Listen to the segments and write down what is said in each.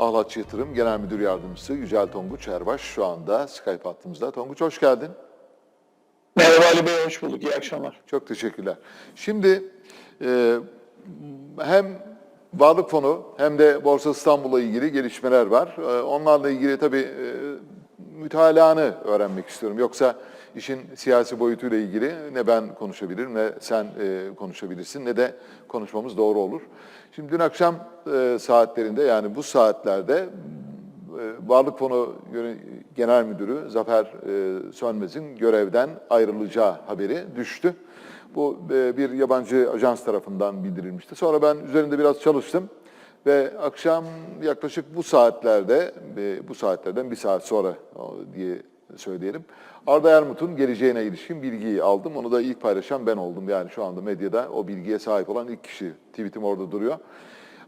Ahlatçı Yatırım Genel Müdür Yardımcısı Yücel Tonguç Erbaş şu anda Skype hattımızda. Tonguç hoş geldin. Merhaba Ali Bey, hoş bulduk. İyi akşamlar. Çok teşekkürler. Şimdi e, hem Varlık Fonu hem de Borsa İstanbul'la ilgili gelişmeler var. E, onlarla ilgili tabii e, mütalaanı öğrenmek istiyorum. Yoksa işin siyasi boyutuyla ilgili ne ben konuşabilirim ne sen e, konuşabilirsin ne de konuşmamız doğru olur. Şimdi dün akşam e, saatlerinde yani bu saatlerde e, Varlık Fonu Genel Müdürü Zafer e, Sönmez'in görevden ayrılacağı haberi düştü. Bu e, bir yabancı ajans tarafından bildirilmişti. Sonra ben üzerinde biraz çalıştım ve akşam yaklaşık bu saatlerde, e, bu saatlerden bir saat sonra diye söyleyelim. Arda Ermut'un geleceğine ilişkin bilgiyi aldım. Onu da ilk paylaşan ben oldum. Yani şu anda medyada o bilgiye sahip olan ilk kişi. Tweetim orada duruyor.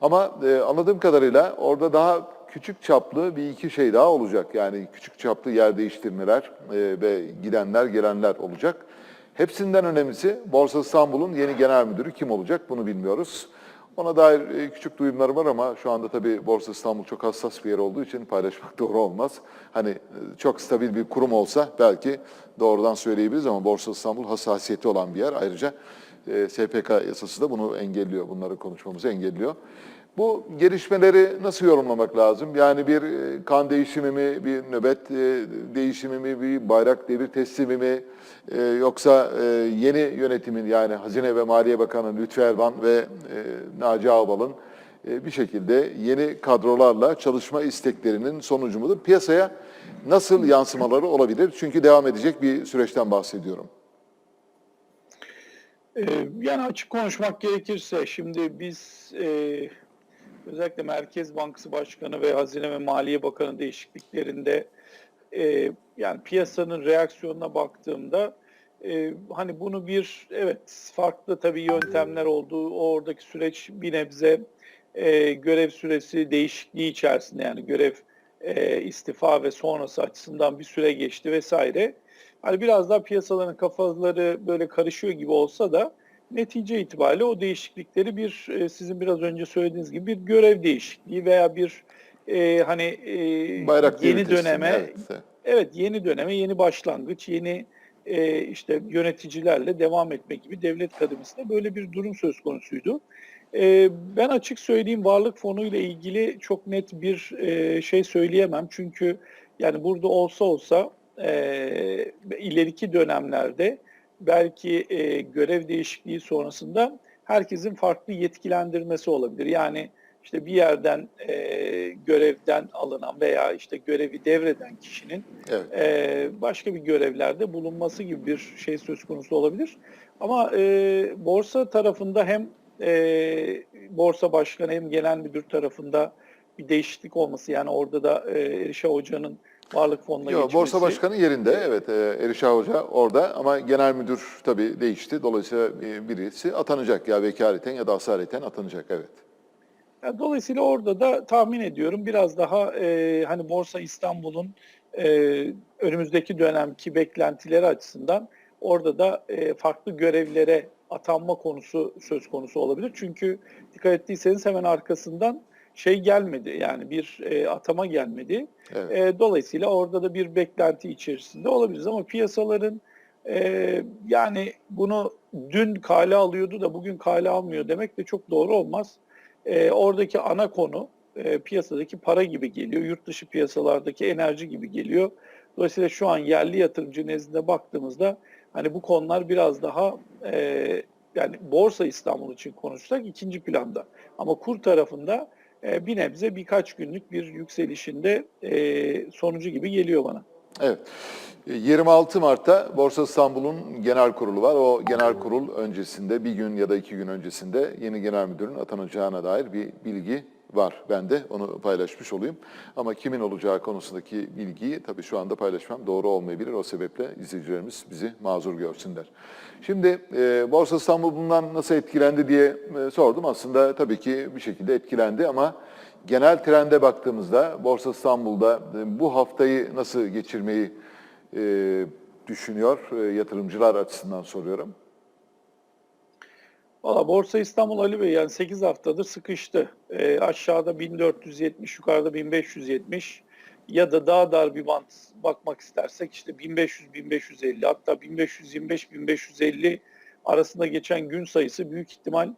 Ama e, anladığım kadarıyla orada daha küçük çaplı bir iki şey daha olacak. Yani küçük çaplı yer değiştirmeler e, ve gidenler gelenler olacak. Hepsinden önemlisi Borsa İstanbul'un yeni genel müdürü kim olacak bunu bilmiyoruz. Ona dair e, küçük duyumlar var ama şu anda tabii Borsa İstanbul çok hassas bir yer olduğu için paylaşmak doğru olmaz. Hani e, çok stabil bir kurum olsa belki doğrudan söyleyebiliriz ama Borsa İstanbul hassasiyeti olan bir yer. Ayrıca e, SPK yasası da bunu engelliyor, bunları konuşmamızı engelliyor. Bu gelişmeleri nasıl yorumlamak lazım? Yani bir e, kan değişimi mi, bir nöbet e, değişimi mi, bir bayrak devir teslimi mi? E, Yoksa yeni yönetimin yani Hazine ve Maliye Bakanı Lütfü Elvan ve Naci Ağbal'ın bir şekilde yeni kadrolarla çalışma isteklerinin sonucu mudur? Piyasaya nasıl yansımaları olabilir? Çünkü devam edecek bir süreçten bahsediyorum. Yani açık konuşmak gerekirse şimdi biz e, özellikle Merkez Bankası Başkanı ve Hazine ve Maliye Bakanı değişikliklerinde e, yani piyasanın reaksiyonuna baktığımda e, hani bunu bir evet farklı tabii yöntemler olduğu oradaki süreç bir nebze e, görev süresi değişikliği içerisinde yani görev e, istifa ve sonrası açısından bir süre geçti vesaire. Hani biraz daha piyasaların kafaları böyle karışıyor gibi olsa da netice itibariyle o değişiklikleri bir e, sizin biraz önce söylediğiniz gibi bir görev değişikliği veya bir e, hani e, Bayrak yeni döneme evet. evet yeni döneme yeni başlangıç yeni e, işte yöneticilerle devam etmek gibi devlet kademesinde böyle bir durum söz konusuydu. E, ben açık söyleyeyim varlık fonu ile ilgili çok net bir e, şey söyleyemem çünkü yani burada olsa olsa e, ileriki dönemlerde belki e, görev değişikliği sonrasında herkesin farklı yetkilendirmesi olabilir. Yani işte bir yerden e, görevden alınan veya işte görevi devreden kişinin Evet. e, başka bir görevlerde bulunması gibi bir şey söz konusu olabilir. Ama e, borsa tarafında hem e, borsa başkanı hem genel müdür tarafında bir değişiklik olması yani orada da e, Erişa Hoca'nın varlık fonuna Yok, geçmesi. Borsa Başkanı yerinde evet e, Erişah Hoca orada ama genel müdür tabii değişti. Dolayısıyla e, birisi atanacak ya vekaleten ya da asaleten atanacak evet. Yani dolayısıyla orada da tahmin ediyorum biraz daha e, hani Borsa İstanbul'un e, önümüzdeki dönemki beklentileri açısından orada da e, farklı görevlere atanma konusu söz konusu olabilir. Çünkü dikkat ettiyseniz hemen arkasından şey gelmedi yani bir e, atama gelmedi. Evet. E, dolayısıyla orada da bir beklenti içerisinde olabiliriz ama piyasaların e, yani bunu dün kale alıyordu da bugün kale almıyor demek de çok doğru olmaz. E, oradaki ana konu e, piyasadaki para gibi geliyor, yurt dışı piyasalardaki enerji gibi geliyor. Dolayısıyla şu an yerli yatırımcı nezdinde baktığımızda hani bu konular biraz daha e, yani Borsa İstanbul için konuşsak ikinci planda. Ama kur tarafında e, bir nebze birkaç günlük bir yükselişinde e, sonucu gibi geliyor bana. Evet. E, 26 Mart'ta Borsa İstanbul'un genel kurulu var. O genel kurul öncesinde bir gün ya da iki gün öncesinde yeni genel müdürün atanacağına dair bir bilgi var. Ben de onu paylaşmış olayım. Ama kimin olacağı konusundaki bilgiyi tabii şu anda paylaşmam doğru olmayabilir. O sebeple izleyicilerimiz bizi mazur görsünler. Şimdi e, Borsa İstanbul bundan nasıl etkilendi diye e, sordum. Aslında tabii ki bir şekilde etkilendi ama genel trende baktığımızda Borsa İstanbul'da e, bu haftayı nasıl geçirmeyi e, düşünüyor? E, yatırımcılar açısından soruyorum. Valla Borsa İstanbul Ali Bey yani 8 haftadır sıkıştı. Ee, aşağıda 1470, yukarıda 1570 ya da daha dar bir bant bakmak istersek işte 1500-1550 hatta 1525-1550 arasında geçen gün sayısı büyük ihtimal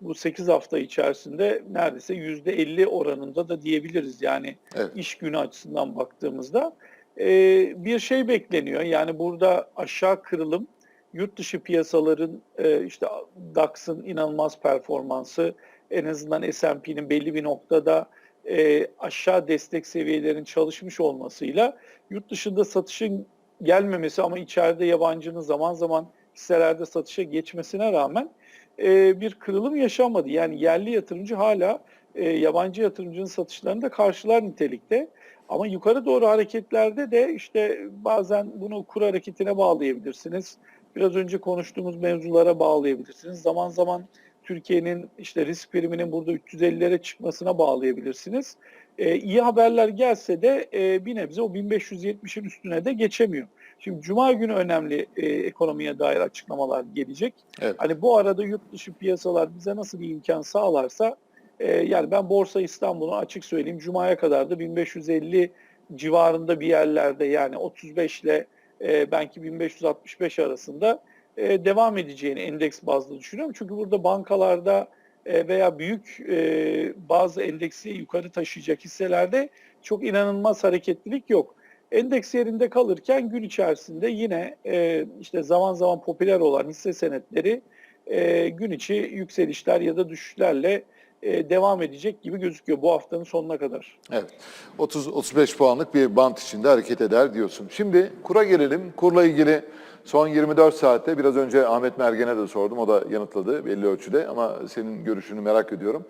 bu 8 hafta içerisinde neredeyse %50 oranında da diyebiliriz. Yani Evet. iş günü açısından baktığımızda Ee, bir şey bekleniyor. Yani burada aşağı kırılım yurt dışı piyasaların e, işte DAX'ın inanılmaz performansı en azından S&P'nin belli bir noktada e, aşağı destek seviyelerin çalışmış olmasıyla yurt dışında satışın gelmemesi ama içeride yabancının zaman zaman hisselerde satışa geçmesine rağmen e, bir kırılım yaşanmadı. Yani yerli yatırımcı hala e, yabancı yatırımcının satışlarını da karşılar nitelikte. Ama yukarı doğru hareketlerde de işte bazen bunu kur hareketine bağlayabilirsiniz. Biraz önce konuştuğumuz mevzulara bağlayabilirsiniz. Zaman zaman Türkiye'nin işte risk priminin burada 350'lere çıkmasına bağlayabilirsiniz. Ee, iyi haberler gelse de e, bir nebze o 1570'in üstüne de geçemiyor. Şimdi Cuma günü önemli e, ekonomiye dair açıklamalar gelecek. Evet. Hani bu arada yurt dışı piyasalar bize nasıl bir imkan sağlarsa e, yani ben Borsa İstanbul'u açık söyleyeyim Cuma'ya kadar da 1550 civarında bir yerlerde yani 35 ile e, belki 1565 arasında e, devam edeceğini endeks bazlı düşünüyorum. Çünkü burada bankalarda e, veya büyük e, bazı endeksi yukarı taşıyacak hisselerde çok inanılmaz hareketlilik yok. Endeks yerinde kalırken gün içerisinde yine e, işte zaman zaman popüler olan hisse senetleri e, gün içi yükselişler ya da düşüşlerle devam edecek gibi gözüküyor bu haftanın sonuna kadar. Evet. 30-35 puanlık bir bant içinde hareket eder diyorsun. Şimdi kura gelelim. Kurla ilgili son 24 saatte biraz önce Ahmet Mergen'e de sordum. O da yanıtladı belli ölçüde ama senin görüşünü merak ediyorum.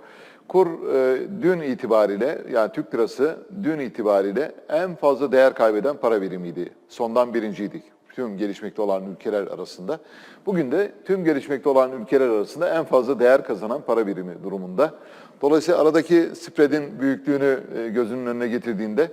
Kur e, dün itibariyle yani Türk lirası dün itibariyle en fazla değer kaybeden para birimiydi. Sondan birinciydik tüm gelişmekte olan ülkeler arasında. Bugün de tüm gelişmekte olan ülkeler arasında en fazla değer kazanan para birimi durumunda. Dolayısıyla aradaki spreadin büyüklüğünü e, gözünün önüne getirdiğinde,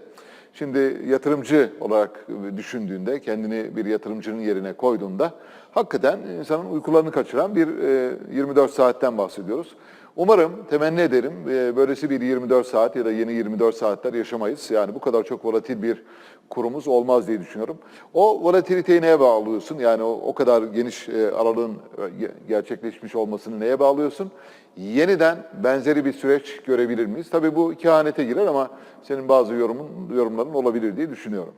şimdi yatırımcı olarak düşündüğünde, kendini bir yatırımcının yerine koyduğunda hakikaten insanın uykularını kaçıran bir e, 24 saatten bahsediyoruz. Umarım, temenni ederim e, böylesi bir 24 saat ya da yeni 24 saatler yaşamayız. Yani bu kadar çok volatil bir kurumuz olmaz diye düşünüyorum. O volatiliteyi neye bağlıyorsun? Yani o, o kadar geniş e, aralığın e, ge- gerçekleşmiş olmasını neye bağlıyorsun? Yeniden benzeri bir süreç görebilir miyiz? Tabii bu kehanete girer ama senin bazı yorumun, yorumların olabilir diye düşünüyorum.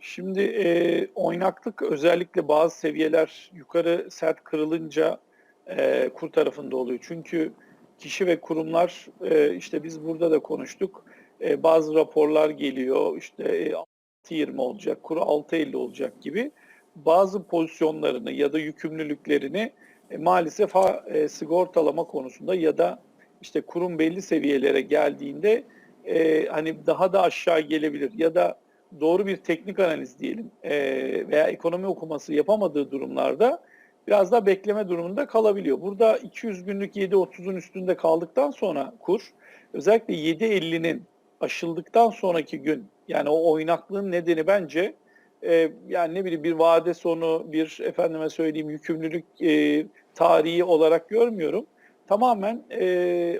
Şimdi e, oynaklık özellikle bazı seviyeler yukarı sert kırılınca e, kur tarafında oluyor. Çünkü kişi ve kurumlar e, işte biz burada da konuştuk. E, bazı raporlar geliyor işte e, 6.20 olacak, kuru 6.50 olacak gibi bazı pozisyonlarını ya da yükümlülüklerini e, maalesef ha, e, sigortalama konusunda ya da işte kurum belli seviyelere geldiğinde e, hani daha da aşağı gelebilir ya da doğru bir teknik analiz diyelim e, veya ekonomi okuması yapamadığı durumlarda biraz daha bekleme durumunda kalabiliyor. Burada 200 günlük 7.30'un üstünde kaldıktan sonra kur özellikle 7.50'nin aşıldıktan sonraki gün yani o oynaklığın nedeni bence e, yani ne bileyim bir vade sonu bir efendime söyleyeyim yükümlülük e, tarihi olarak görmüyorum. Tamamen e,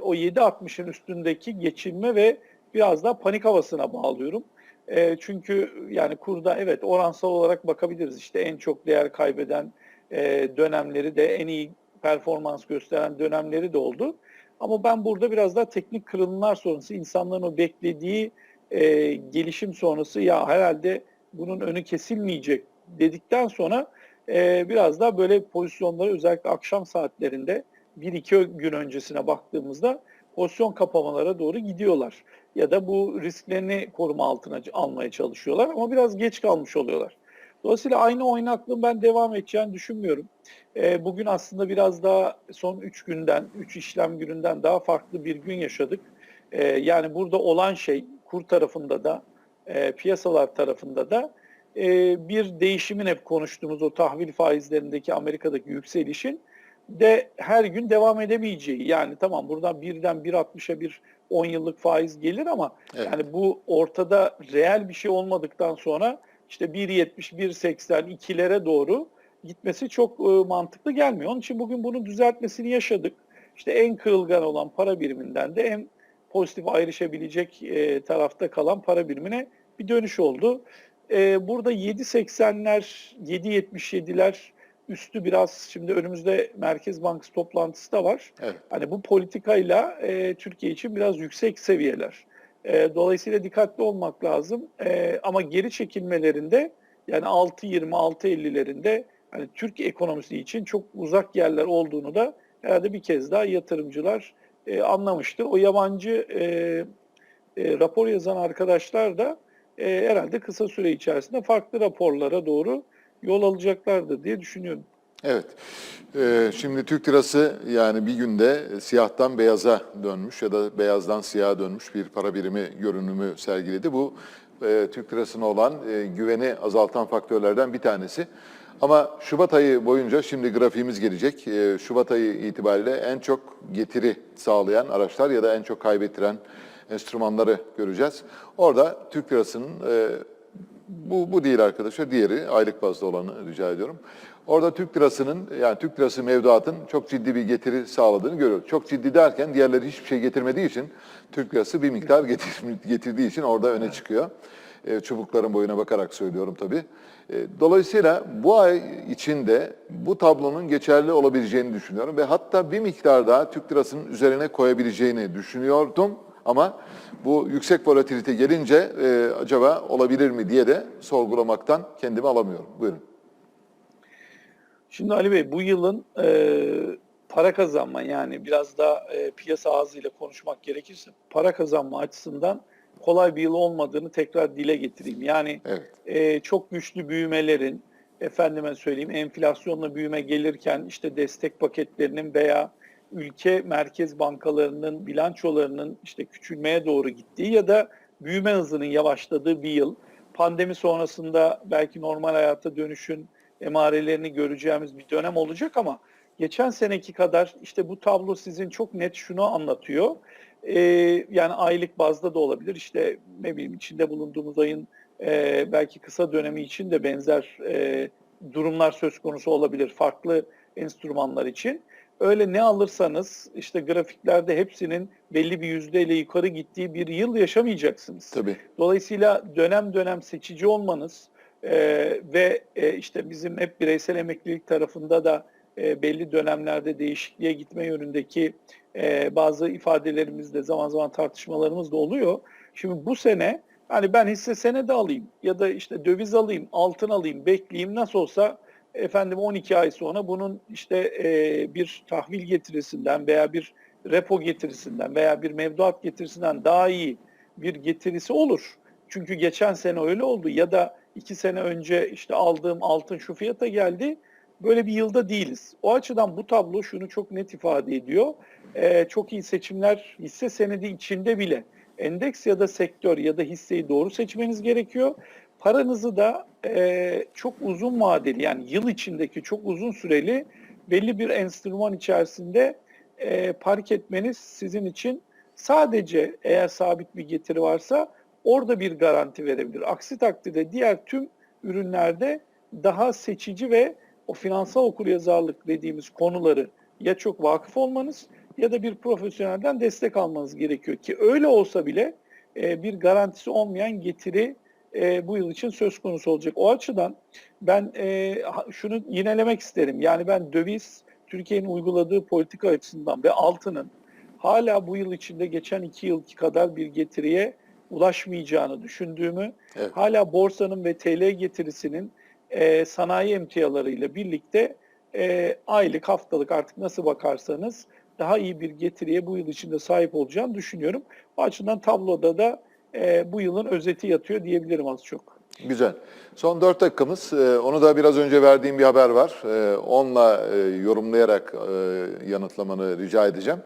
o 7.60'ın üstündeki geçilme ve biraz daha panik havasına bağlıyorum. E, çünkü yani kurda evet oransal olarak bakabiliriz. İşte en çok değer kaybeden e, dönemleri de en iyi performans gösteren dönemleri de oldu. Ama ben burada biraz daha teknik kırılımlar sonrası insanların o beklediği e, gelişim sonrası ya herhalde bunun önü kesilmeyecek dedikten sonra e, biraz daha böyle pozisyonları özellikle akşam saatlerinde bir iki gün öncesine baktığımızda pozisyon kapamalara doğru gidiyorlar. Ya da bu risklerini koruma altına almaya çalışıyorlar ama biraz geç kalmış oluyorlar. Dolayısıyla aynı oynaklığın ben devam edeceğini düşünmüyorum. E, bugün aslında biraz daha son 3 günden, 3 işlem gününden daha farklı bir gün yaşadık. E, yani burada olan şey kur tarafında da, e, piyasalar tarafında da e, bir değişimin hep konuştuğumuz o tahvil faizlerindeki Amerika'daki yükselişin de her gün devam edemeyeceği. Yani tamam buradan birden 1.60'a bir 10 yıllık faiz gelir ama Evet. yani bu ortada reel bir şey olmadıktan sonra işte 1.70, 1.80, 2'lere doğru gitmesi çok e, mantıklı gelmiyor. Onun için bugün bunun düzeltmesini yaşadık. İşte en kırılgan olan para biriminden de en pozitif ayrışabilecek e, tarafta kalan para birimine bir dönüş oldu. E, burada 7.80'ler, 7.77'ler üstü biraz şimdi önümüzde Merkez Bankası toplantısı da var. Evet. Hani bu politikayla e, Türkiye için biraz yüksek seviyeler. E, dolayısıyla dikkatli olmak lazım. E, ama geri çekilmelerinde yani 6.20, 6.50'lerinde hani Türk ekonomisi için çok uzak yerler olduğunu da herhalde bir kez daha yatırımcılar e, anlamıştır. O yabancı e, e, rapor yazan arkadaşlar da e, herhalde kısa süre içerisinde farklı raporlara doğru yol alacaklardır diye düşünüyorum. Evet. Ee, şimdi Türk lirası yani bir günde siyahtan beyaza dönmüş ya da beyazdan siyaha dönmüş bir para birimi görünümü sergiledi. Bu e, Türk lirasına olan e, güveni azaltan faktörlerden bir tanesi. Ama Şubat ayı boyunca şimdi grafiğimiz gelecek. E, Şubat ayı itibariyle en çok getiri sağlayan araçlar ya da en çok kaybettiren enstrümanları göreceğiz. Orada Türk lirasının e, bu, bu değil arkadaşlar. Diğeri aylık bazda olanı rica ediyorum. Orada Türk lirasının yani Türk lirası mevduatın çok ciddi bir getiri sağladığını görüyoruz. Çok ciddi derken diğerleri hiçbir şey getirmediği için Türk lirası bir miktar getir, getirdiği için orada öne çıkıyor. E, çubukların boyuna bakarak söylüyorum tabii. E, dolayısıyla bu ay içinde bu tablonun geçerli olabileceğini düşünüyorum ve hatta bir miktar daha Türk lirasının üzerine koyabileceğini düşünüyordum. Ama bu yüksek volatilite gelince e, acaba olabilir mi diye de sorgulamaktan kendimi alamıyorum. Buyurun. Şimdi Ali Bey bu yılın e, para kazanma yani biraz daha e, piyasa ağzıyla konuşmak gerekirse para kazanma açısından kolay bir yıl olmadığını tekrar dile getireyim. Yani Evet. e, çok güçlü büyümelerin, efendime söyleyeyim enflasyonla büyüme gelirken işte destek paketlerinin veya ülke merkez bankalarının bilançolarının işte küçülmeye doğru gittiği ya da büyüme hızının yavaşladığı bir yıl. Pandemi sonrasında belki normal hayata dönüşün emarelerini göreceğimiz bir dönem olacak ama geçen seneki kadar işte bu tablo sizin çok net şunu anlatıyor. Ee, yani aylık bazda da olabilir. İşte ne bileyim içinde bulunduğumuz ayın e, belki kısa dönemi için de benzer e, durumlar söz konusu olabilir farklı enstrümanlar için. Öyle ne alırsanız işte grafiklerde hepsinin belli bir yüzdeyle yukarı gittiği bir yıl yaşamayacaksınız. Tabii. Dolayısıyla dönem dönem seçici olmanız e, ve e, işte bizim hep bireysel emeklilik tarafında da e, belli dönemlerde değişikliğe gitme yönündeki e, bazı ifadelerimizde zaman zaman tartışmalarımız da oluyor. Şimdi bu sene hani ben hisse senedi alayım ya da işte döviz alayım, altın alayım, bekleyeyim nasıl olsa efendim 12 ay sonra bunun işte e, bir tahvil getirisinden veya bir repo getirisinden veya bir mevduat getirisinden daha iyi bir getirisi olur. Çünkü geçen sene öyle oldu ya da iki sene önce işte aldığım altın şu fiyata geldi. Böyle bir yılda değiliz. O açıdan bu tablo şunu çok net ifade ediyor. Ee, çok iyi seçimler hisse senedi içinde bile endeks ya da sektör ya da hisseyi doğru seçmeniz gerekiyor. Paranızı da e, çok uzun vadeli yani yıl içindeki çok uzun süreli belli bir enstrüman içerisinde e, park etmeniz sizin için sadece eğer sabit bir getiri varsa orada bir garanti verebilir. Aksi takdirde diğer tüm ürünlerde daha seçici ve o finansal okuryazarlık dediğimiz konuları ya çok vakıf olmanız ya da bir profesyonelden destek almanız gerekiyor ki öyle olsa bile e, bir garantisi olmayan getiri e, bu yıl için söz konusu olacak. O açıdan ben e, şunu yinelemek isterim. Yani ben döviz Türkiye'nin uyguladığı politika açısından ve altının hala bu yıl içinde geçen iki yılki kadar bir getiriye ulaşmayacağını düşündüğümü, Evet. hala borsanın ve TL getirisinin e, sanayi emtialarıyla birlikte e, aylık, haftalık artık nasıl bakarsanız daha iyi bir getiriye bu yıl içinde sahip olacağını düşünüyorum. O açıdan tabloda da e, bu yılın özeti yatıyor diyebilirim az çok. Güzel. Son 4 dakikamız. Ee, Onu da biraz önce verdiğim bir haber var. Ee, Onunla e, yorumlayarak e, yanıtlamanı rica edeceğim.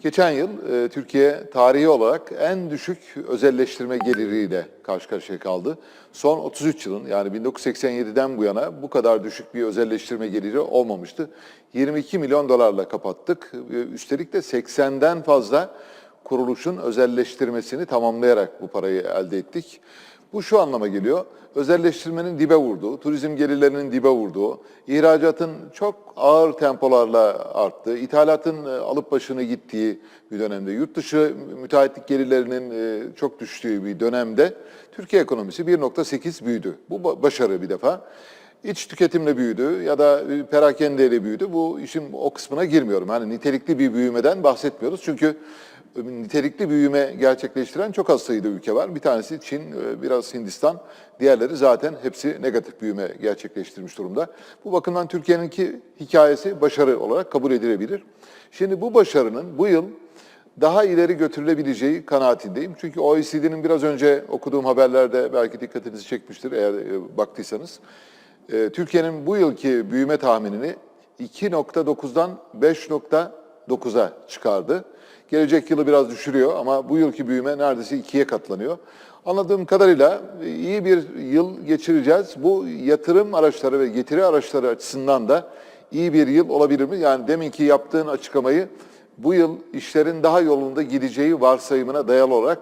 Geçen yıl e, Türkiye tarihi olarak en düşük özelleştirme geliriyle karşı karşıya kaldı. Son 33 yılın yani 1987'den bu yana bu kadar düşük bir özelleştirme geliri olmamıştı. 22 milyon dolarla kapattık. Ee, Üstelik de 80'den fazla kuruluşun özelleştirmesini tamamlayarak bu parayı elde ettik. Bu şu anlama geliyor. Özelleştirmenin dibe vurduğu, turizm gelirlerinin dibe vurduğu, ihracatın çok ağır tempolarla arttığı, ithalatın e, alıp başını gittiği bir dönemde, yurt dışı müteahhitlik gelirlerinin e, çok düştüğü bir dönemde Türkiye ekonomisi 1.8 büyüdü. Bu ba- başarı bir defa. İç tüketimle büyüdü ya da e, perakendeyle büyüdü. Bu işin o kısmına girmiyorum. Hani nitelikli bir büyümeden bahsetmiyoruz. Çünkü nitelikli büyüme gerçekleştiren çok az sayıda ülke var. Bir tanesi Çin, e, biraz Hindistan. Diğerleri zaten hepsi negatif büyüme gerçekleştirmiş durumda. Bu bakımdan Türkiye'ninki hikayesi başarı olarak kabul edilebilir. Şimdi bu başarının bu yıl daha ileri götürülebileceği kanaatindeyim. Çünkü OECD'nin biraz önce okuduğum haberlerde belki dikkatinizi çekmiştir eğer e, baktıysanız. E, Türkiye'nin bu yılki büyüme tahminini 2.9'dan 5.9'a çıkardı. Gelecek yılı biraz düşürüyor ama bu yılki büyüme neredeyse ikiye katlanıyor. Anladığım kadarıyla e, iyi bir yıl geçireceğiz. Bu yatırım araçları ve getiri araçları açısından da iyi bir yıl olabilir mi? Yani deminki yaptığın açıklamayı bu yıl işlerin daha yolunda gideceği varsayımına dayalı olarak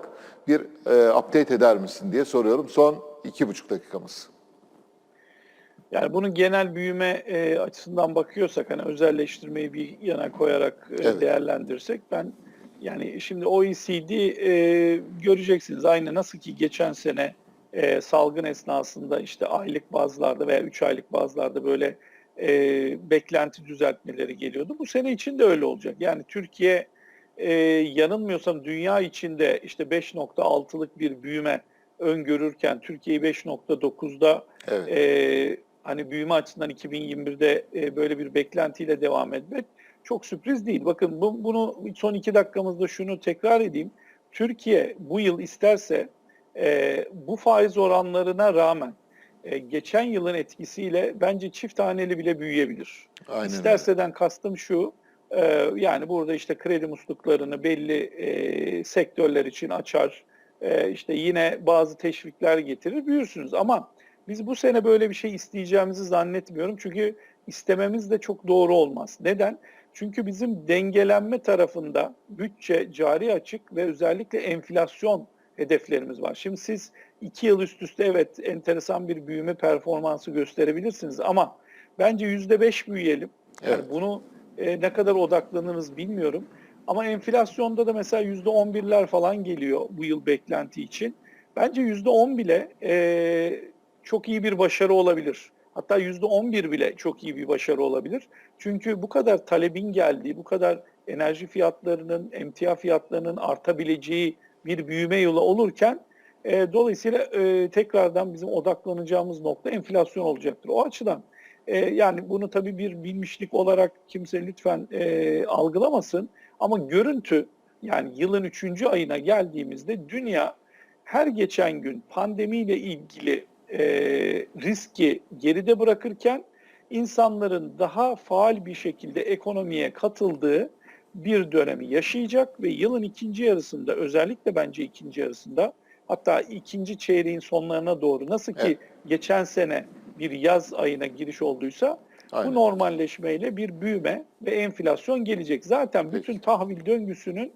bir e, update eder misin diye soruyorum. Son iki buçuk dakikamız. Yani bunun genel büyüme e, açısından bakıyorsak hani özelleştirmeyi bir yana koyarak e, Evet. değerlendirsek ben yani şimdi OECD e, göreceksiniz aynı nasıl ki geçen sene e, salgın esnasında işte aylık bazlarda veya 3 aylık bazlarda böyle e, beklenti düzeltmeleri geliyordu. Bu sene için de öyle olacak. Yani Türkiye e, yanılmıyorsam dünya içinde işte 5.6'lık bir büyüme öngörürken Türkiye'yi 5.9'da Evet. ee, hani büyüme açısından 2021'de e, böyle bir beklentiyle devam etmek çok sürpriz değil. Bakın bu, bunu son iki dakikamızda şunu tekrar edeyim. Türkiye bu yıl isterse e, bu faiz oranlarına rağmen e, geçen yılın etkisiyle bence çift haneli bile büyüyebilir. Aynen öyle. İsterseden kastım şu, e, yani burada işte kredi musluklarını belli e, sektörler için açar, e, işte yine bazı teşvikler getirir, büyürsünüz. Ama biz bu sene böyle bir şey isteyeceğimizi zannetmiyorum. Çünkü istememiz de çok doğru olmaz. Neden? Çünkü bizim dengelenme tarafında bütçe, cari açık ve özellikle enflasyon hedeflerimiz var. Şimdi siz iki yıl üst üste evet enteresan bir büyüme performansı gösterebilirsiniz ama bence yüzde beş büyüyelim. Yani Evet. bunu e, ne kadar odaklanırız bilmiyorum. Ama enflasyonda da mesela yüzde on birler falan geliyor bu yıl beklenti için. Bence yüzde on bile e, çok iyi bir başarı olabilir. Hatta yüzde on bir bile çok iyi bir başarı olabilir. Çünkü bu kadar talebin geldiği, bu kadar enerji fiyatlarının, emtia fiyatlarının artabileceği bir büyüme yılı olurken e, dolayısıyla e, tekrardan bizim odaklanacağımız nokta enflasyon olacaktır. O açıdan e, yani bunu tabii bir bilmişlik olarak kimse lütfen e, algılamasın. Ama görüntü yani yılın üçüncü ayına geldiğimizde dünya her geçen gün pandemiyle ilgili e, riski geride bırakırken insanların daha faal bir şekilde ekonomiye katıldığı bir dönemi yaşayacak ve yılın ikinci yarısında özellikle bence ikinci yarısında hatta ikinci çeyreğin sonlarına doğru nasıl ki Evet. geçen sene bir yaz ayına giriş olduysa Aynen. bu normalleşmeyle bir büyüme ve enflasyon gelecek. Zaten Peki. bütün tahvil döngüsünün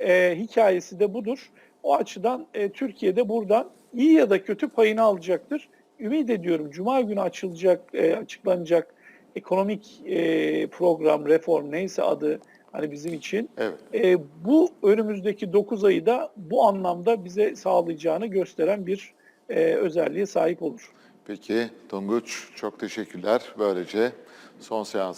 e, hikayesi de budur. O açıdan e, Türkiye'de buradan iyi ya da kötü payını alacaktır. Ümit ediyorum Cuma günü açılacak, e, açıklanacak ekonomik e, program, reform neyse adı hani bizim için Evet. e, bu önümüzdeki 9 ayı da bu anlamda bize sağlayacağını gösteren bir e, özelliğe sahip olur. Peki Tonguç çok teşekkürler. Böylece son seans